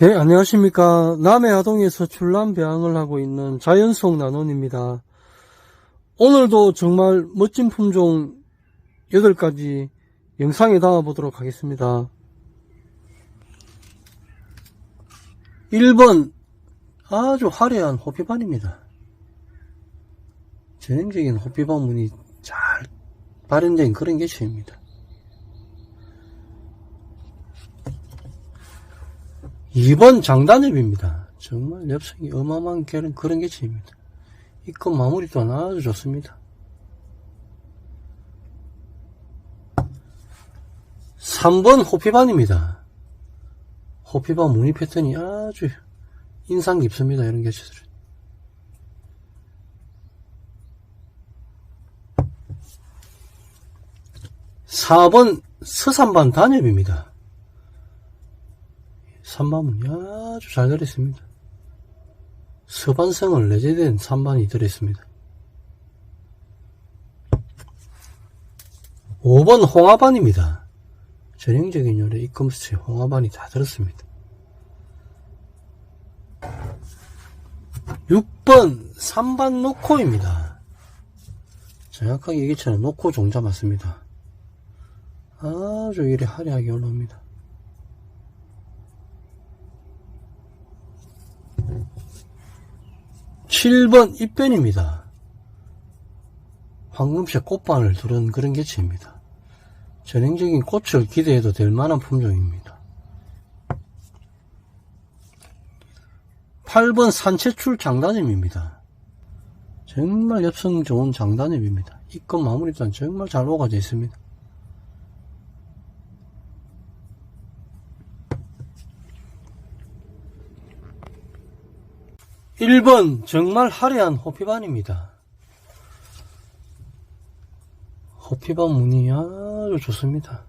네, 안녕하십니까. 남해 아동에서 출람 배양을 하고 있는 자연속 나눔입니다. 오늘도 정말 멋진 품종 8가지 영상에 담아보도록 하겠습니다. 1번 아주 화려한 호피반입니다. 전형적인 호피반 무늬 잘 발현된 그런 개체입니다. 2번 장단엽입니다. 정말 엽성이 어마어마한 그런, 그런 개체입니다. 이건 마무리 또한 아주 좋습니다. 3번 호피반입니다. 호피반 무늬 패턴이 아주 인상 깊습니다. 이런 개체들은. 4번 서산반 단엽입니다. 3반문이 아주 잘 들어있습니다. 서반성을 내재된 3반이 들어있습니다. 5번 홍화반입니다. 전형적인 요래 이컴스트에 홍화반이 다 들었습니다. 6번 3반 노코입니다. 정확하게 얘기처럼 노코 종자 맞습니다. 아주 이래 화려하게 올라옵니다. 7번 입변입니다. 황금색 꽃반을 두른 그런 개체입니다. 전형적인 꽃을 기대해도 될 만한 품종입니다. 8번 산채출 장단염입니다. 정말 엽성 좋은 장단염입니다. 입건 마무리 또한 정말 잘 오가져 있습니다. 1번 정말 화려한 호피반입니다. 호피반 무늬 아주 좋습니다.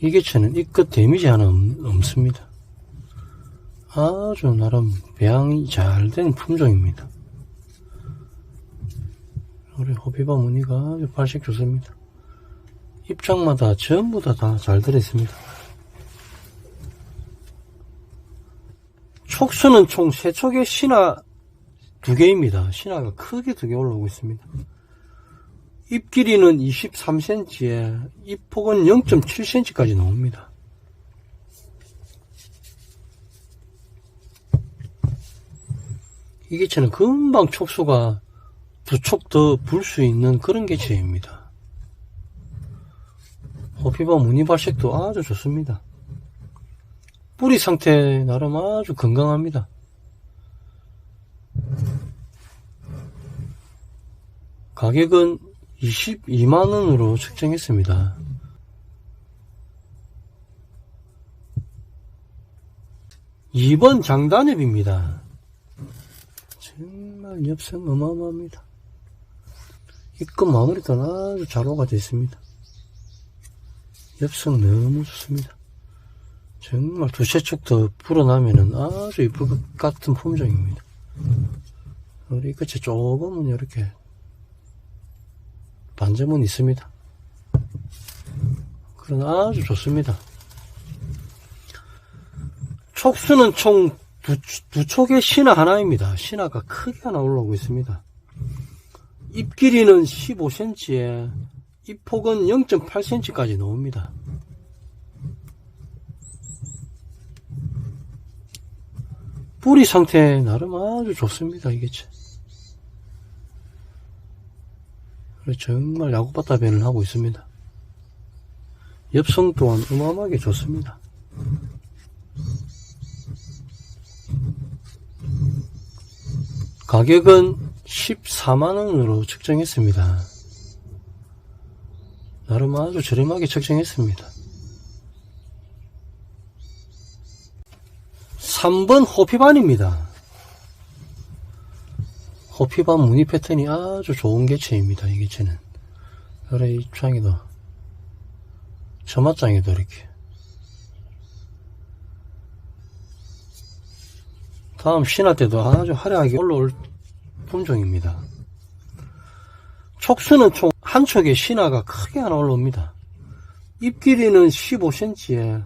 이 개체는 이끝 데미지 하나 없- 없습니다. 아주 나름 배양이 잘 된 품종입니다. 우리 호피반 무늬가 발색 좋습니다. 입장마다 전부 다 다 잘 들어있습니다. 촉수는 총 3촉의 신화 2개입니다. 신화가 크게 두개 올라오고 있습니다. 입 길이는 23cm에 입 폭은 0.7cm까지 나옵니다. 이 개체는 금방 촉수가 두 촉 더 불 수 있는 그런 개체입니다. 호피바 무늬 발색도 아주 좋습니다. 뿌리 상태 나름 아주 건강합니다. 가격은 22만원으로 측정했습니다. 이번 장단엽입니다. 정말 엽성 어마어마합니다. 입금 마무리도 아주 잘 오가져 있습니다. 엽성 너무 좋습니다. 정말 두세 쪽 더 불어나면은 아주 이쁠 것 같은 품종입니다. 우리 끝에 조금은 이렇게 반점은 있습니다. 그러나 아주 좋습니다. 촉수는 총 두, 두 촉의 신화 하나입니다. 신화가 크게 하나 올라오고 있습니다. 입 길이는 15cm에 이 폭은 0.8cm까지 나옵니다. 뿌리 상태 나름 아주 좋습니다, 이게. 정말 야구바타 변을 하고 있습니다. 엽성 또한 어마어마하게 좋습니다. 가격은 14만원으로 측정했습니다. 나름 아주 저렴하게 책정했습니다. 3번 호피반입니다. 호피반 무늬 패턴이 아주 좋은 개체입니다. 이 개체는. 그래, 입장에도, 처맞장에도 이렇게. 다음 신화 때도 아주 화려하게 올라올 품종입니다. 촉수는 총 한 촉에 신화가 크게 하나 올라옵니다. 잎 길이는 15cm에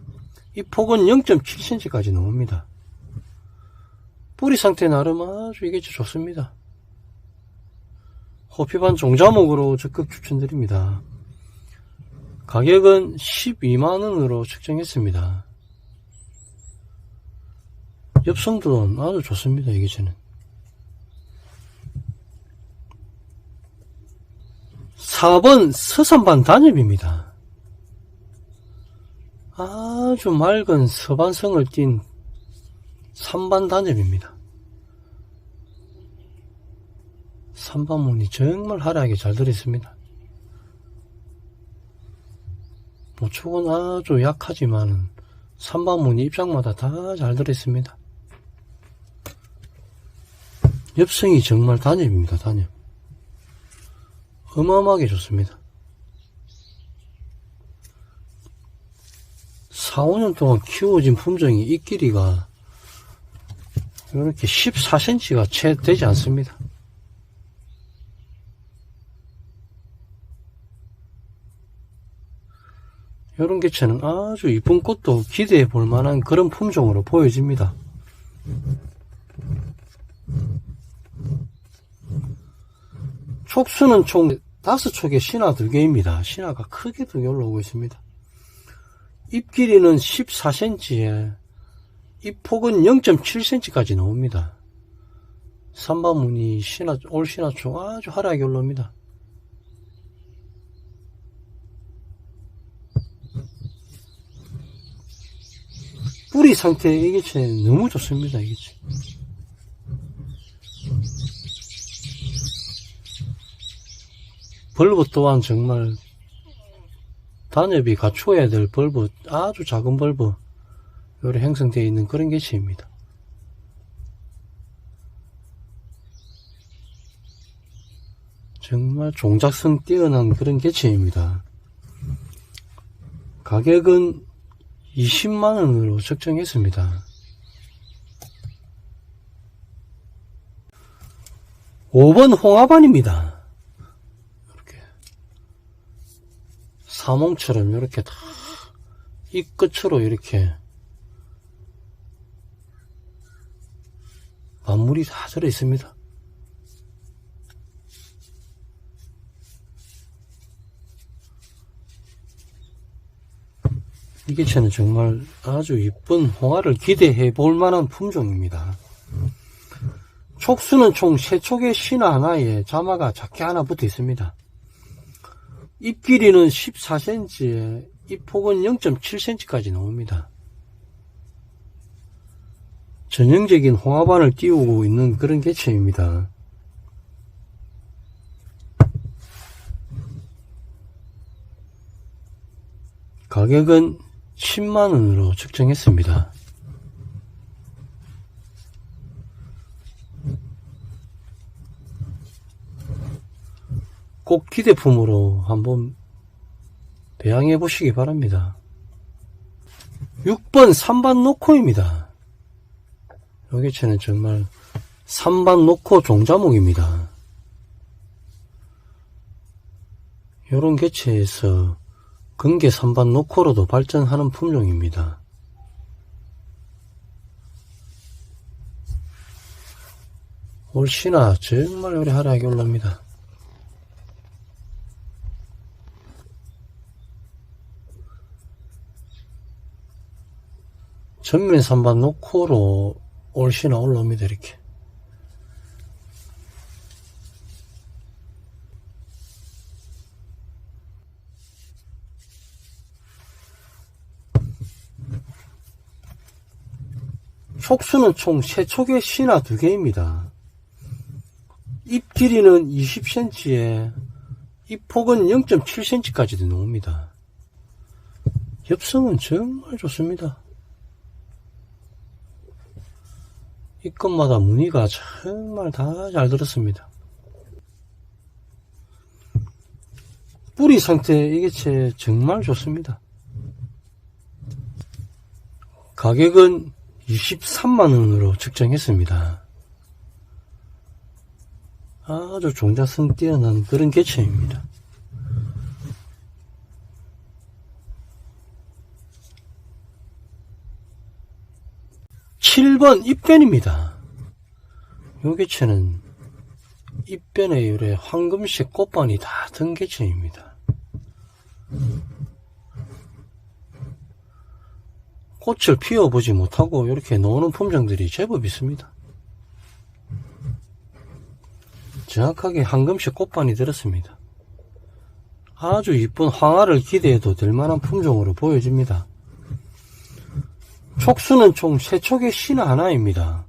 이 폭은 0.7cm까지 나옵니다. 뿌리 상태 나름 아주 이게 좋습니다. 호피반 종자목으로 적극 추천드립니다. 가격은 12만원으로 측정했습니다. 엽성도 아주 좋습니다, 이게 저는. 4번 서산반 단엽입니다. 아주 맑은 서반성을 띤 산반 단엽입니다. 산반문이 정말 화려하게 잘 들어있습니다. 모축은 아주 약하지만은 산반문이 입장마다 다 잘 들어있습니다. 엽성이 정말 단엽입니다, 단엽. 어마어마하게 좋습니다. 4, 5년 동안 키워진 품종이 이 길이가 이렇게 14cm가 채 되지 않습니다. 이런 개체는 아주 이쁜 꽃도 기대해 볼 만한 그런 품종으로 보여집니다. 촉수는 총 다섯 촉의 신화 두 개입니다. 신화가 크게 두 개 올라오고 있습니다. 잎 길이는 14cm에 잎 폭은 0.7cm까지 나옵니다. 삼바무늬 신화, 올 신화촉 아주 화려하게 올라옵니다. 뿌리 상태 이게체 너무 좋습니다. 이게 벌브 또한 정말 단엽이 갖추어야 될 벌브 아주 작은 벌브 요리 형성되어 있는 그런 개체입니다. 정말 종작성 뛰어난 그런 개체입니다. 가격은 20만원으로 책정했습니다. 5번 홍화반입니다. 이렇게 사몽처럼 이렇게 다 이 끝으로 이렇게 만물이 다 들어 있습니다. 이 개체는 정말 아주 이쁜 홍화를 기대해 볼 만한 품종입니다. 촉수는 총 3촉의 신화 하나에 자마가 작게 하나 붙어 있습니다. 잎 길이는 14cm에 잎 폭은 0.7cm까지 나옵니다. 전형적인 홍화반을 띄우고 있는 그런 개체입니다. 가격은 10만원으로 측정했습니다. 꼭 기대품으로 한번 배양해 보시기 바랍니다. 6번 3반 노코입니다. 이 개체는 정말 3반 노코 종자목입니다. 이런 개체에서 근계 3반 노코로도 발전하는 품종입니다. 올시나 정말 오래 하락이 올라옵니다. 전면 3반 노코로 올시나 올라옵니다 이렇게 촉수는 총 3촉의 신화 2개입니다. 잎 길이는 20cm에 잎 폭은 0.7cm까지도 나옵니다. 엽성은 정말 좋습니다. 입것마다 무늬가 정말 다 잘 들었습니다. 뿌리 상태 이게채 정말 좋습니다. 가격은 23만원으로 측정했습니다. 아주 종자성 뛰어난 그런 개체입니다. 7번 입변입니다. 요 개체는 입변의 요래 황금색 꽃반이 다든 개체입니다. 꽃을 피워보지 못하고 이렇게 노는 품종들이 제법 있습니다. 정확하게 황금색 꽃반이 들었습니다. 아주 이쁜 황화를 기대해도 될 만한 품종으로 보여집니다. 촉수는 총 3촉의 신화 하나입니다.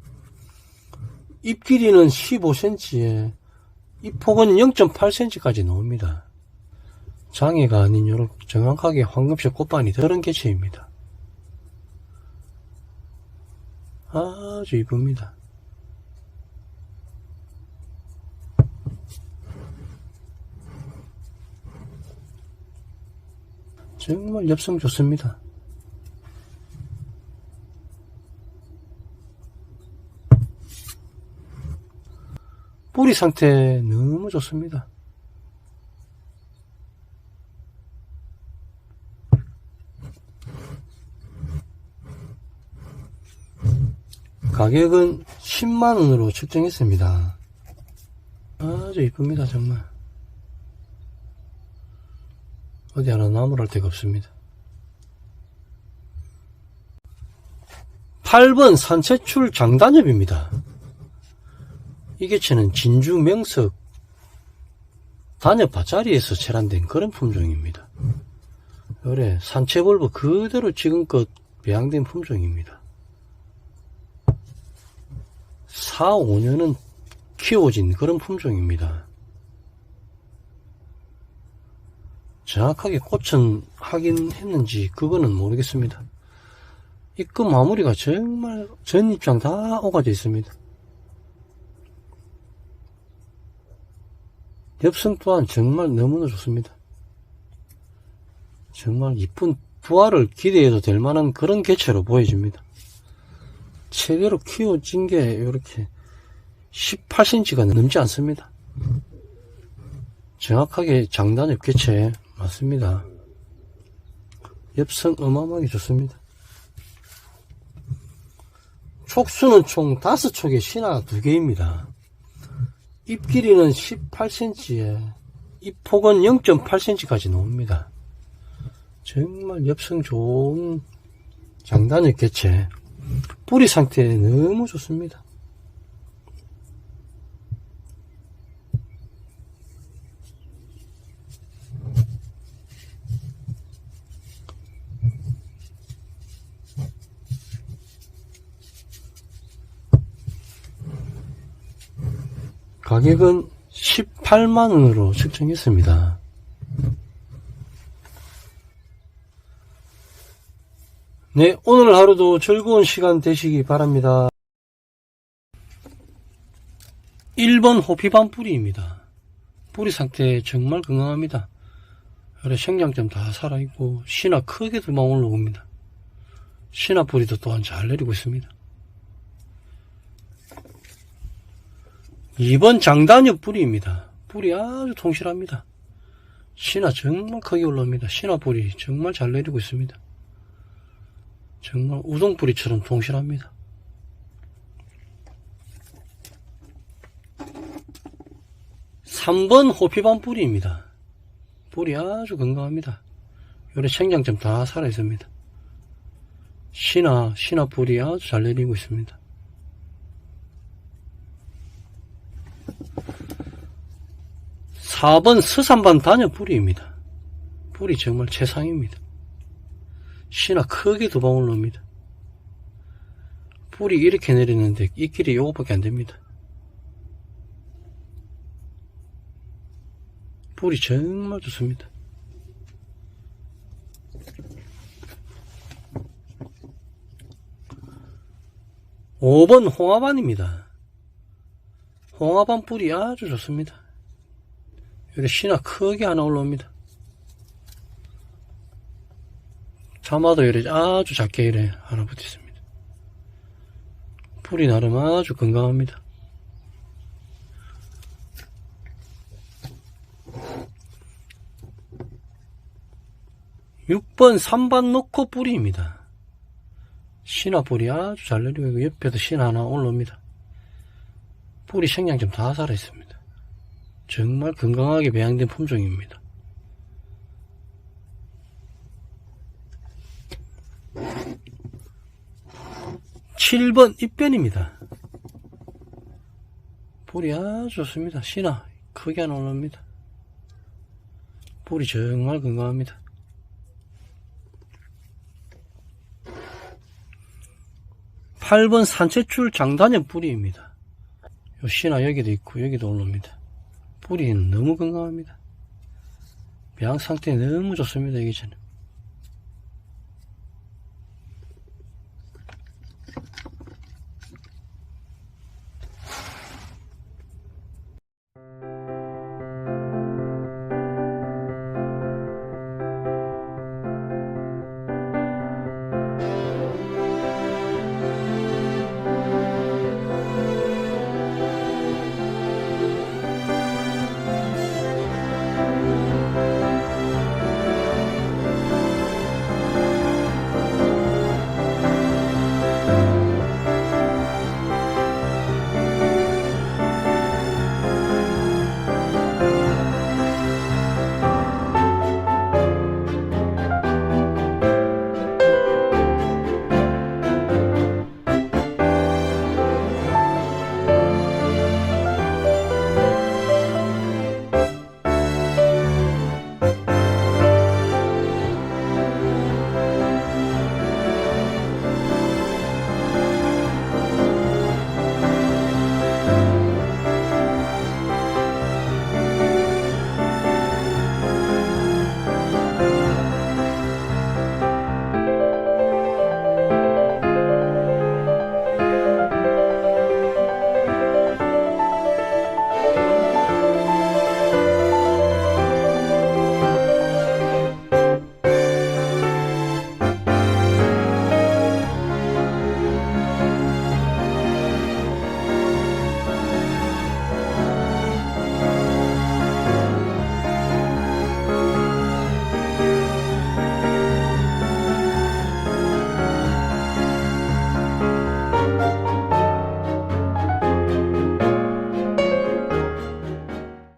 잎 길이는 15cm에 잎 폭은 0.8cm까지 나옵니다. 장애가 아닌 요렇게 정확하게 황금색 꽃반이 들은 개체입니다. 아주 이쁩니다. 정말 엽성 좋습니다. 뿌리 상태 너무 좋습니다. 가격은 10만원으로 측정했습니다. 아주 이쁩니다, 정말. 어디 하나 나무랄 데가 없습니다. 8번 산채출 장단엽입니다. 이 개체는 진주 명석 단엽 밭자리에서 체란된 그런 품종입니다. 그래 산채벌브 그대로 지금껏 배양된 품종입니다. 4, 5년은 키워진 그런 품종입니다. 정확하게 꽃은 하긴 했는지 그거는 모르겠습니다. 입금 그 마무리가 정말 전 입장 다 오가져 있습니다. 엽성 또한 정말 너무나 좋습니다. 정말 이쁜 부화를 기대해도 될 만한 그런 개체로 보여집니다. 최대로 키워진 게 이렇게 18cm가 넘지 않습니다. 정확하게 장단엽 개체 맞습니다. 엽성 어마어마하게 좋습니다. 촉수는 총 5촉의 신화 2개입니다. 잎 길이는 18cm에 잎 폭은 0.8cm까지 나옵니다. 정말 엽성 좋은 장단엽 개체 뿌리 상태 너무 좋습니다. 가격은 18만원으로 측정했습니다. 네, 오늘 하루도 즐거운 시간 되시기 바랍니다. 1번 호피반 뿌리입니다. 뿌리 상태 정말 건강합니다. 여러 생장점 다 살아있고 신화 크게 두방 올라옵니다. 신화 뿌리도 또한 잘 내리고 있습니다. 2번 장단엽 뿌리입니다. 뿌리 아주 통실합니다. 신화 정말 크게 올라옵니다. 신화 뿌리 정말 잘 내리고 있습니다. 정말 우동 뿌리처럼 통실합니다. 삼번 호피반 뿌리입니다. 뿌리 아주 건강합니다. 요래 생장점 다 살아있습니다. 신화, 신화 뿌리 아주 잘 내리고 있습니다. 4번 서산반 단엽 뿌리입니다. 뿌리 정말 최상입니다. 신화 크게 두 방울 놉니다. 뿌리 이렇게 내리는데 이 길이 요거밖에 안 됩니다. 뿌리 정말 좋습니다. 오번 홍화반입니다. 홍화반 뿌리 아주 좋습니다. 여기 신화 크게 하나 올라옵니다. 자마도 이래 아주 작게 이래 하나 붙어 있습니다. 풀이 나름 아주 건강합니다. (6번) 3반 놓고 뿌리입니다. 신화 뿌리 아주 잘 내리고 있고 옆에도 신화 하나 올라옵니다. 뿌리 생양점 다 살아있습니다. 정말 건강하게 배양된 품종입니다. 칠번 입변입니다. 뿌리 아주 좋습니다. 신화 크게 하나 올라옵니다. 뿌리 정말 건강합니다. 8번 산채출 장단연 뿌리입니다. 요 씨나 여기도 있고 여기도 올라옵니다. 뿌리는 너무 건강합니다. 배양 상태 너무 좋습니다. 여기 저는.